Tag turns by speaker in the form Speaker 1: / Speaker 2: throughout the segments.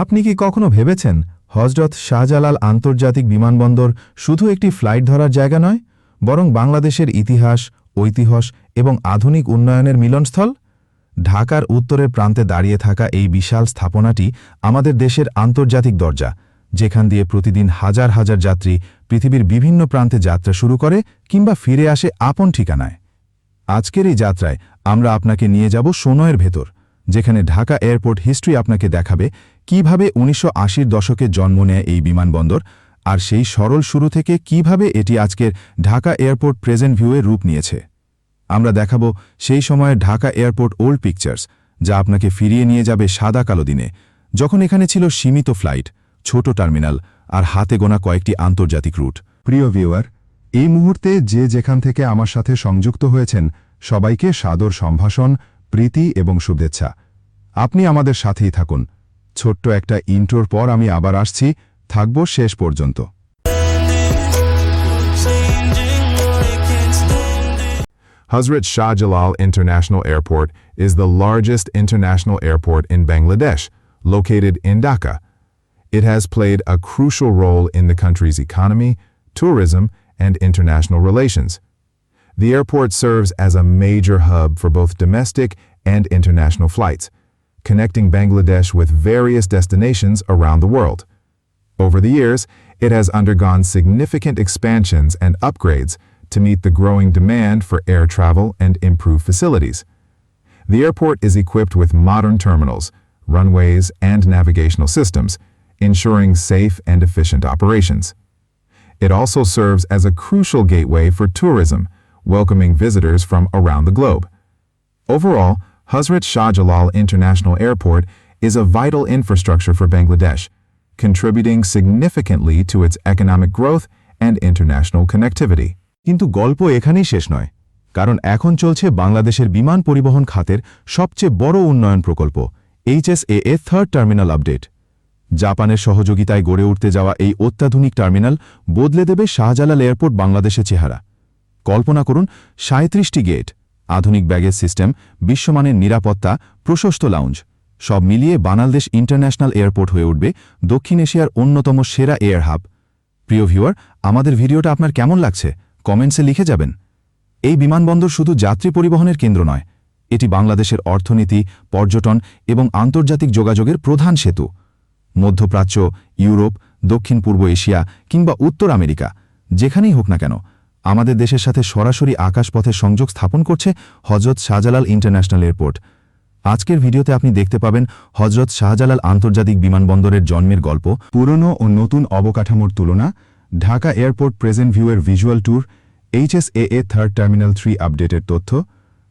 Speaker 1: আপনি কি কখনো ভেবেছেন হজরত শাহজালাল আন্তর্জাতিক বিমানবন্দর শুধু একটি ফ্লাইট ধরার জায়গা নয়, বরং বাংলাদেশের ইতিহাস ঐতিহাস এবং আধুনিক উন্নয়নের মিলনস্থল? ঢাকার উত্তরের প্রান্তে দাঁড়িয়ে থাকা এই বিশাল স্থাপনাটি আমাদের দেশের আন্তর্জাতিক দরজা, যেখান দিয়ে প্রতিদিন হাজার হাজার যাত্রী পৃথিবীর বিভিন্ন প্রান্তে যাত্রা শুরু করে কিংবা ফিরে আসে আপন ঠিকানায়। আজকের এই যাত্রায় আমরা আপনাকে নিয়ে যাব সোনয়ের ভেতর। যেখানে ঢাকা এয়ারপোর্ট হিস্ট্রি আপনাকে দেখাবে কীভাবে উনিশশো দশকে জন্ম নেয় এই বিমানবন্দর আর সেই সরল শুরু থেকে কীভাবে এটি আজকের ঢাকা এয়ারপোর্ট প্রেজেন্ট ভিউয়ে রূপ নিয়েছে। আমরা দেখাবো সেই সময়ের ঢাকা এয়ারপোর্ট ওল্ড পিকচার্স, যা আপনাকে ফিরিয়ে নিয়ে যাবে সাদা কালো দিনে, যখন এখানে ছিল সীমিত ফ্লাইট, ছোট টার্মিনাল আর হাতে গোনা কয়েকটি আন্তর্জাতিক রুট।
Speaker 2: প্রিয় ভিউয়ার, এই মুহূর্তে যে যেখান থেকে আমার সাথে সংযুক্ত হয়েছেন, সবাইকে সাদর সম্ভাষণ প্রীতি এবং শুভেচ্ছা আপনি আমাদের সাথেই থাকুন ছোট্ট একটা ইন্টোর পর আমি আবার আসছি থাকব শেষ পর্যন্ত
Speaker 3: Hazrat Shah Jalal International Airport is the largest international airport in Bangladesh, located in Dhaka. It has played a crucial role in the country's economy, tourism, and international relations. The airport serves as a major hub for both domestic and international flights, connecting Bangladesh with various destinations around the world. Over the years, it has undergone significant expansions and upgrades to meet the growing demand for air travel and improved facilities. The airport is equipped with modern terminals, runways, and navigational systems, ensuring safe and efficient operations. It also serves as a crucial gateway for tourism, welcoming visitors from around the globe. Overall, Hazrat Shah Jalal International Airport is a vital infrastructure for Bangladesh, contributing significantly to its economic growth and international connectivity.
Speaker 1: কিন্তু গল্প এখানেই শেষ নয় কারণ এখন চলছে বাংলাদেশের বিমান পরিবহন খাতের সবচেয়ে বড় উন্নয়ন প্রকল্প এইচএসএ থার্ড টার্মিনাল আপডেট জাপানের সহযোগিতায় গড়ে উঠতে যাওয়া এই অত্যাধুনিক টার্মিনাল বদলে দেবে শাহজালাল এয়ারপোর্ট বাংলাদেশের চেহারা কল্পনা করুন সাঁত্রিশটি গেট আধুনিক ব্যাগেজ সিস্টেম, বিশ্বমানের নিরাপত্তা, প্রশস্ত লাউঞ্জ সব মিলিয়ে বাংলাদেশ ইন্টারন্যাশনাল এয়ারপোর্ট হয়ে উঠবে দক্ষিণ এশিয়ার অন্যতম সেরা এয়ার হাব প্রিয় ভিউয়ার আমাদের ভিডিওটা আপনার কেমন লাগছে? কমেন্টসে লিখে যাবেন। এই বিমানবন্দর শুধু যাত্রী পরিবহনের কেন্দ্র নয়, এটি বাংলাদেশের অর্থনীতি, পর্যটন এবং আন্তর্জাতিক যোগাযোগের প্রধান সেতু। মধ্যপ্রাচ্য, ইউরোপ দক্ষিণ পূর্ব এশিয়া কিংবা উত্তর আমেরিকা, যেখানেই হোক না কেন আমাদের দেশের সাথে সরাসরি আকাশপথে সংযোগ স্থাপন করছে হজরত শাহজালাল ইন্টারন্যাশনাল এয়ারপোর্ট। আজকের ভিডিওতে আপনি দেখতে পাবেন হজরত শাহজালাল আন্তর্জাতিক বিমানবন্দরের জন্মের গল্প,
Speaker 2: পুরনো ও নতুন অবকাঠামোর তুলনা, ঢাকা এয়ারপোর্ট প্রেজেন্ট ভিউয়ের visual tour HSIA third terminal three আপডেটের তথ্য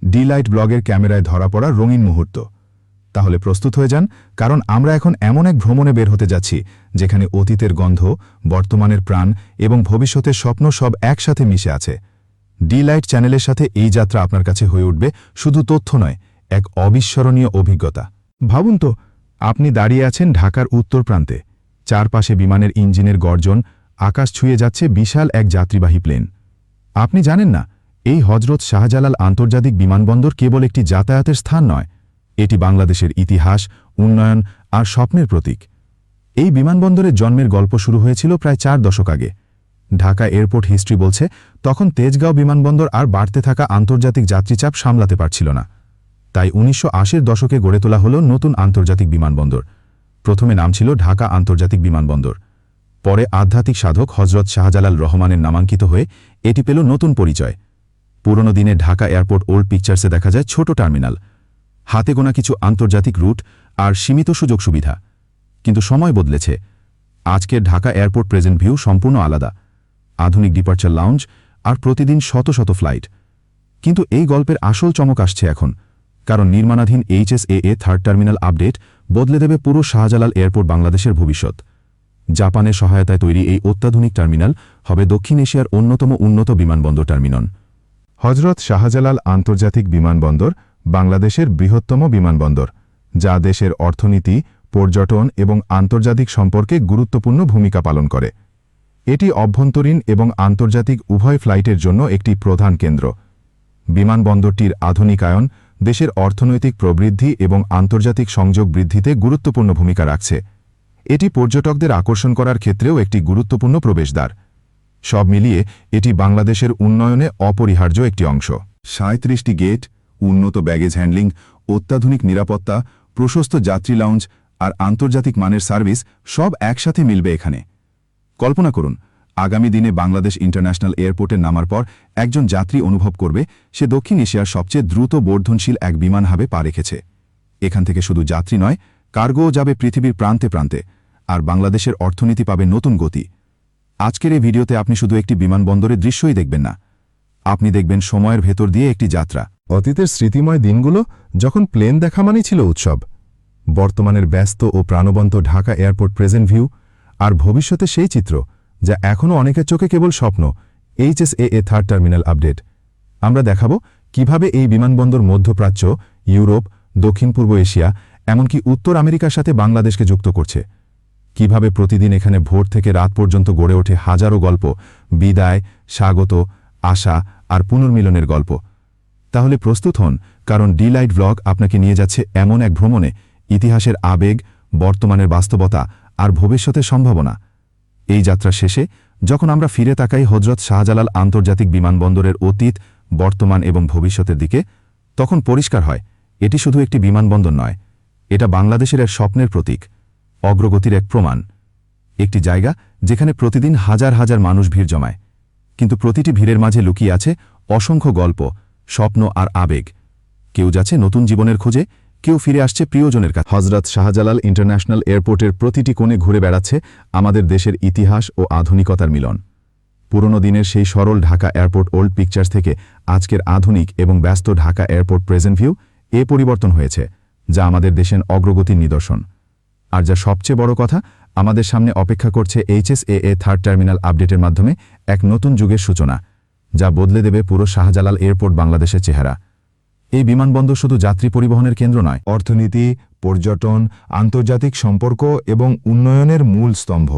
Speaker 2: ডিলাইট ব্লগের ক্যামেরায় ধরা পড়া রঙিন মুহূর্ত। তাহলে প্রস্তুত হয়ে যান, কারণ আমরা এখন এমন এক ভ্রমণে বের হতে যাচ্ছি, যেখানে অতীতের গন্ধ, বর্তমানের প্রাণ এবং ভবিষ্যতের স্বপ্ন সব একসাথে মিশে আছে। ডিলাইট চ্যানেলের সাথে এই যাত্রা আপনার কাছে হয়ে উঠবে শুধু তথ্য নয়, এক অবিস্মরণীয় অভিজ্ঞতা। ভাবুন তো, আপনি দাঁড়িয়ে আছেন ঢাকার উত্তর প্রান্তে। চারপাশে বিমানের ইঞ্জিনের গর্জন, আকাশ ছুঁয়ে যাচ্ছে বিশাল এক যাত্রীবাহী প্লেন। আপনি জানেন না, এই হজরত শাহজালাল আন্তর্জাতিক বিমানবন্দর কেবল একটি যাতায়াতের স্থান নয় এটি বাংলাদেশের ইতিহাস, উন্নয়ন আর স্বপ্নের প্রতীক। এই বিমানবন্দরের জন্মের গল্প শুরু হয়েছিল প্রায় চার দশক আগে। ঢাকা এয়ারপোর্ট হিস্ট্রি বলছে, তখন তেজগাঁও বিমানবন্দর আর বাড়তে থাকা আন্তর্জাতিক যাত্রীচাপ সামলাতে পারছিল না। তাই উনিশশো আশির দশকে গড়ে তোলা হল নতুন আন্তর্জাতিক বিমানবন্দর। প্রথমে নাম ছিল ঢাকা আন্তর্জাতিক বিমানবন্দর। পরে আধ্যাত্মিক সাধক হজরত শাহজালাল রহমানের নামাঙ্কিত হয়ে এটি পেল নতুন পরিচয়। পুরনো দিনে ঢাকা এয়ারপোর্ট ওল্ড পিকচার্সে দেখা যায় ছোট টার্মিনাল। হাতে গোনা কিছু আন্তর্জাতিক রুট আর সীমিত সুযোগ সুবিধা। কিন্তু সময় বদলেছে। আজকের ঢাকা এয়ারপোর্ট প্রেজেন্ট ভিউ সম্পূর্ণ আলাদা। আধুনিক ডিপার্চার লাউঞ্জ আর প্রতিদিন শত শত ফ্লাইট। কিন্তু এই গল্পের আসল চমক আসছে এখন, কারণ নির্মাণাধীন এইচএসএএ থার্ড টার্মিনাল আপডেট বদলে দেবে পুরো শাহজালাল এয়ারপোর্ট বাংলাদেশের ভবিষ্যৎ। জাপানের সহায়তায় তৈরি এই অত্যাধুনিক টার্মিনাল হবে দক্ষিণ এশিয়ার অন্যতম উন্নত বিমানবন্দর টার্মিনন হজরত শাহজালাল আন্তর্জাতিক বিমানবন্দর বাংলাদেশের বৃহত্তম বিমানবন্দর, যা দেশের অর্থনীতি, পর্যটন এবং আন্তর্জাতিক সম্পর্কে গুরুত্বপূর্ণ ভূমিকা পালন করে। এটি অভ্যন্তরীণ এবং আন্তর্জাতিক উভয় ফ্লাইটের জন্য একটি প্রধান কেন্দ্র। বিমানবন্দরটির আধুনিকায়ন দেশের অর্থনৈতিক প্রবৃদ্ধি এবং আন্তর্জাতিক সংযোগ বৃদ্ধিতে গুরুত্বপূর্ণ ভূমিকা রাখছে।
Speaker 1: এটি পর্যটকদের আকর্ষণ করার ক্ষেত্রেও একটি গুরুত্বপূর্ণ প্রবেশদ্বার। সব মিলিয়ে এটি বাংলাদেশের উন্নয়নে অপরিহার্য একটি অংশ।
Speaker 2: সাঁত্রিশটি গেট উন্নত ব্যাগেজ হ্যান্ডলিং, অত্যাধুনিক নিরাপত্তা, প্রশস্ত যাত্রী লাউঞ্জ আর আন্তর্জাতিক মানের সার্ভিস সব একসাথে মিলবে এখানে। কল্পনা করুন, আগামী দিনে বাংলাদেশ ইন্টারন্যাশনাল এয়ারপোর্টে নামার পর একজন যাত্রী অনুভব করবে, সে দক্ষিণ এশিয়ার সবচেয়ে দ্রুত বর্ধনশীল এক বিমান হাবে পা রেখেছে। এখান থেকে শুধু যাত্রী নয়, কার্গোও যাবে পৃথিবীর প্রান্তে প্রান্তে, আর বাংলাদেশের অর্থনীতি পাবে নতুন গতি। আজকের এই ভিডিওতে আপনি শুধু একটি বিমানবন্দরের দৃশ্যই দেখবেন না। আপনি দেখবেন সময়ের ভেতর দিয়ে একটি যাত্রা। অতীতের স্মৃতিময় দিনগুলো যখন প্লেন দেখা মানেই ছিল উৎসব। বর্তমানের ব্যস্ত ও প্রাণবন্ত ঢাকা এয়ারপোর্ট প্রেজেন্ট ভিউ আর ভবিষ্যতে সেই চিত্র, যা এখনও অনেকের চোখে কেবল স্বপ্ন এইচএসএ এ থার্ড টার্মিনাল আপডেট। আমরা দেখাবো কীভাবে এই বিমানবন্দর মধ্যপ্রাচ্য, ইউরোপ, দক্ষিণ পূর্ব এশিয়া, এমনকি উত্তর আমেরিকার সাথে বাংলাদেশকে যুক্ত করছে। কীভাবে প্রতিদিন এখানে ভোর থেকে রাত পর্যন্ত গড়ে ওঠে হাজারো গল্প, বিদায়, স্বাগত, আশা আর পুনর্মিলনের গল্প। তাহলে প্রস্তুত হন, কারণ ডিলাইট ব্লগ আপনাকে নিয়ে যাচ্ছে এমন এক ভ্রমণে, ইতিহাসের আবেগ, বর্তমানের বাস্তবতা আর ভবিষ্যতের সম্ভাবনা। এই যাত্রা শেষে, যখন আমরা ফিরে তাকাই হজরত শাহজালাল আন্তর্জাতিক বিমানবন্দরের অতীত, বর্তমান এবং ভবিষ্যতের দিকে, তখন পরিষ্কার হয়, এটি শুধু একটি বিমানবন্দর নয়, এটা বাংলাদেশের এক স্বপ্নের প্রতীক, অগ্রগতির এক প্রমাণ। একটি জায়গা যেখানে প্রতিদিন হাজার হাজার মানুষ ভিড় জমায়, কিন্তু প্রতিটি ভিড়ের মাঝে লুকিয়ে আছে অসংখ্য গল্প স্বপ্ন আর আবেগ। কেউ যাচ্ছে নতুন জীবনের খোঁজে, কেউ ফিরে আসছে প্রিয়জনের কাছে। হজরত শাহজালাল ইন্টারন্যাশনাল এয়ারপোর্টের প্রতিটি কোণে ঘুরে বেড়াচ্ছে আমাদের দেশের ইতিহাস ও আধুনিকতার মিলন। পুরনো দিনের সেই সরল ঢাকা এয়ারপোর্ট ওল্ড পিকচার্স থেকে আজকের আধুনিক এবং ব্যস্ত ঢাকা এয়ারপোর্ট প্রেজেন্ট ভিউ এ পরিবর্তন হয়েছে, যা আমাদের দেশের অগ্রগতির নিদর্শন। আর যা সবচেয়ে বড় কথা, আমাদের সামনে অপেক্ষা করছে এইচএসএ থার্ড টার্মিনাল আপডেটের মাধ্যমে এক নতুন যুগের সূচনা। যা বদলে দেবে পুরো শাহজালাল এয়ারপোর্ট বাংলাদেশের চেহারা। এই বিমানবন্দর শুধু যাত্রী পরিবহনের কেন্দ্র নয়, অর্থনীতি, পর্যটন, আন্তর্জাতিক সম্পর্ক এবং উন্নয়নের মূল স্তম্ভ।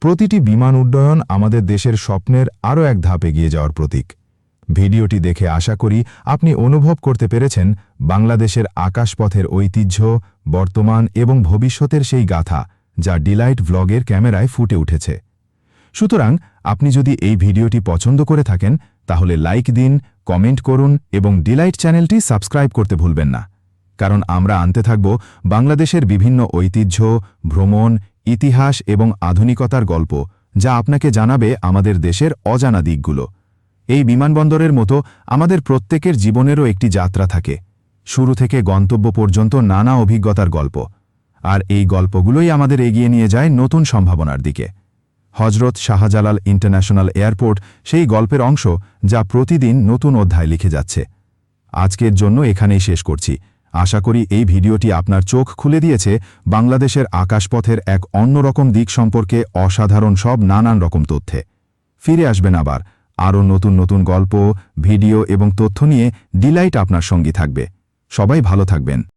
Speaker 2: প্রতিটি বিমান উড্ডয়ন আমাদের দেশের স্বপ্নের আরও এক ধাপ এগিয়ে যাওয়ার প্রতীক। ভিডিওটি দেখে আশা করি আপনি অনুভব করতে পেরেছেন বাংলাদেশের আকাশপথের ঐতিহ্য, বর্তমান এবং ভবিষ্যতের সেই গাথা, যা ডিলাইট ভ্লগের ক্যামেরায় ফুটে উঠেছে। সুতরাং আপনি যদি এই ভিডিওটি পছন্দ করে থাকেন, তাহলে লাইক দিন, কমেন্ট করুন এবং ডিলাইট চ্যানেলটি সাবস্ক্রাইব করতে ভুলবেন না। কারণ আমরা আনতে থাকব বাংলাদেশের বিভিন্ন ঐতিহ্য, ভ্রমণ, ইতিহাস এবং আধুনিকতার গল্প, যা আপনাকে জানাবে আমাদের দেশের অজানা দিকগুলো। এই বিমানবন্দরের মতো আমাদের প্রত্যেকের জীবনেরও একটি যাত্রা থাকে। শুরু থেকে গন্তব্য পর্যন্ত নানা অভিজ্ঞতার গল্প। আর এই গল্পগুলোই আমাদের এগিয়ে নিয়ে যায় নতুন সম্ভাবনার দিকে। হজরত শাহজালাল ইন্টারন্যাশনাল এয়ারপোর্ট সেই গল্পের অংশ যা প্রতিদিন নতুন অধ্যায় লিখে যাচ্ছে। আজকের জন্য এখানেই শেষ করছি। আশা করি এই ভিডিওটি আপনার চোখ খুলে দিয়েছে। বাংলাদেশের আকাশপথের এক অন্যরকম দিক সম্পর্কে অসাধারণ সব নানান রকম তথ্যে। ফিরে আসবেন আবার। আরও নতুন নতুন গল্প, ভিডিও এবং তথ্য নিয়ে ডিলাইট আপনার সঙ্গী থাকবে। সবাই ভালো থাকবেন।